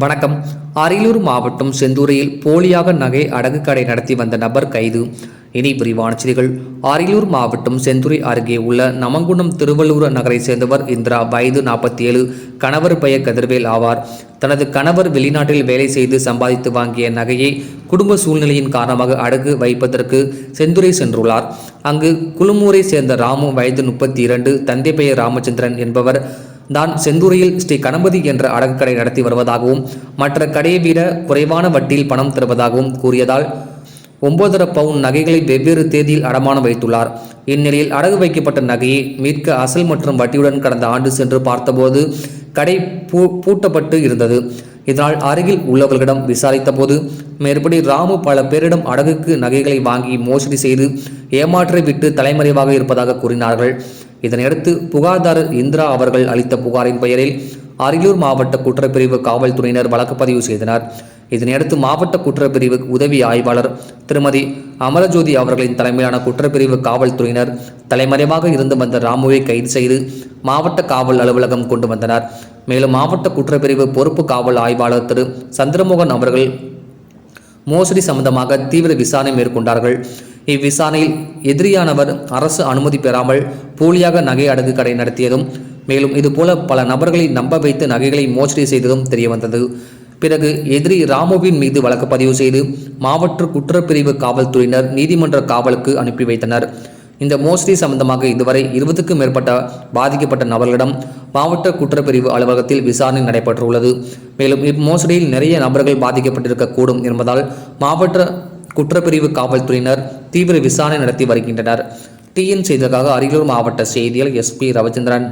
வணக்கம். அரியலூர் மாவட்டம் செந்தூரையில் போலியாக நகை அடகு கடை நடத்தி வந்த நபர் கைது. இனி விரிவான செய்திகள். அரியலூர் மாவட்டம் செந்துறை அருகே உள்ள நமங்குணம் திருவள்ளூர் நகரை சேர்ந்தவர் இந்திரா. வயது நாற்பத்தி ஏழு கணவர் பெயர் கதிர்வேல் ஆவார். தனது கணவர் வெளிநாட்டில் வேலை செய்து சம்பாதித்து வாங்கிய நகையை குடும்ப சூழ்நிலையின் காரணமாக அடகு வைப்பதற்கு செந்துறை சென்றுள்ளார். அங்கு குழுமூரை சேர்ந்த ராமு வயது முப்பத்தி இரண்டு. தந்தை பெயர் ராமச்சந்திரன் என்பவர் தான் செந்தூரில் ஸ்ரீ கணபதி என்ற அடகுக்கடை நடத்தி வருவதாகவும் மற்ற கடையை விட குறைவான வட்டியில் பணம் தருவதாகவும் கூறியதால் ஒன்பதரை பவுன் நகைகளை வெவ்வேறு தேதியில் அடமானம் வைத்துள்ளார். இந்நிலையில் அடகு வைக்கப்பட்ட நகையை மீட்க அசல் மற்றும் வட்டியுடன் கடந்த ஆண்டு சென்று பார்த்தபோது கடை பூ பூட்டப்பட்டு இருந்தது. இதனால் அருகில் உள்ளவர்களிடம் விசாரித்தபோது மேற்படி ராமு பல பேரிடம் அடகுக்கு நகைகளை வாங்கி மோசடி செய்து ஏமாற்றை விட்டு தலைமறைவாக இருப்பதாக கூறினார்கள். இதனையடுத்து புகார்தாரர் இந்திரா அவர்கள் அளித்த புகாரின் பெயரில் அரியலூர் மாவட்ட குற்றப்பிரிவு காவல்துறையினர் வழக்கு பதிவு செய்தனர். இதனையடுத்து மாவட்ட குற்றப்பிரிவு உதவி ஆய்வாளர் திருமதி அமரஜோதி அவர்களின் தலைமையிலான குற்றப்பிரிவு காவல்துறையினர் தலைமறைவாக இருந்து வந்த ராமுவை கைது செய்து மாவட்ட காவல் அலுவலகம் கொண்டு வந்தனர். மேலும் மாவட்ட குற்றப்பிரிவு பொறுப்பு காவல் ஆய்வாளர் திரு சந்திரமோகன் அவர்கள் மோசடி சம்பந்தமாக தீவிர விசாரணை மேற்கொண்டார்கள். இவ்விசாரணையில் எதிரியானவர் அரசு அனுமதி பெறாமல் போலியாக நகை அடகு கடை நடத்தியதும் மேலும் இதுபோல பல நபர்களை நம்ப வைத்து நகைகளை மோசடி செய்ததும் தெரியவந்தது. பிறகு எதிரி ராமுவின் மீது வழக்கு பதிவு செய்து மாவட்ட குற்றப்பிரிவு காவல்துறையினர் நீதிமன்ற காவலுக்கு அனுப்பி வைத்தனர். இந்த மோசடி சம்பந்தமாக இதுவரை இருபதுக்கும் மேற்பட்ட பாதிக்கப்பட்ட நபர்களிடம் மாவட்ட குற்றப்பிரிவு அலுவலகத்தில் விசாரணை நடைபெற்றுள்ளது. மேலும் இம்மோசடியில் நிறைய நபர்கள் பாதிக்கப்பட்டிருக்கக்கூடும் என்பதால் மாவட்ட குற்றப்பிரிவு காவல்துறையினர் தீவிர விசாரணை நடத்தி வருகின்றனர். டிஎன் செய்ததாக அரியலூர் மாவட்ட செய்தியில் எஸ்பி ரவிச்சந்திரன்.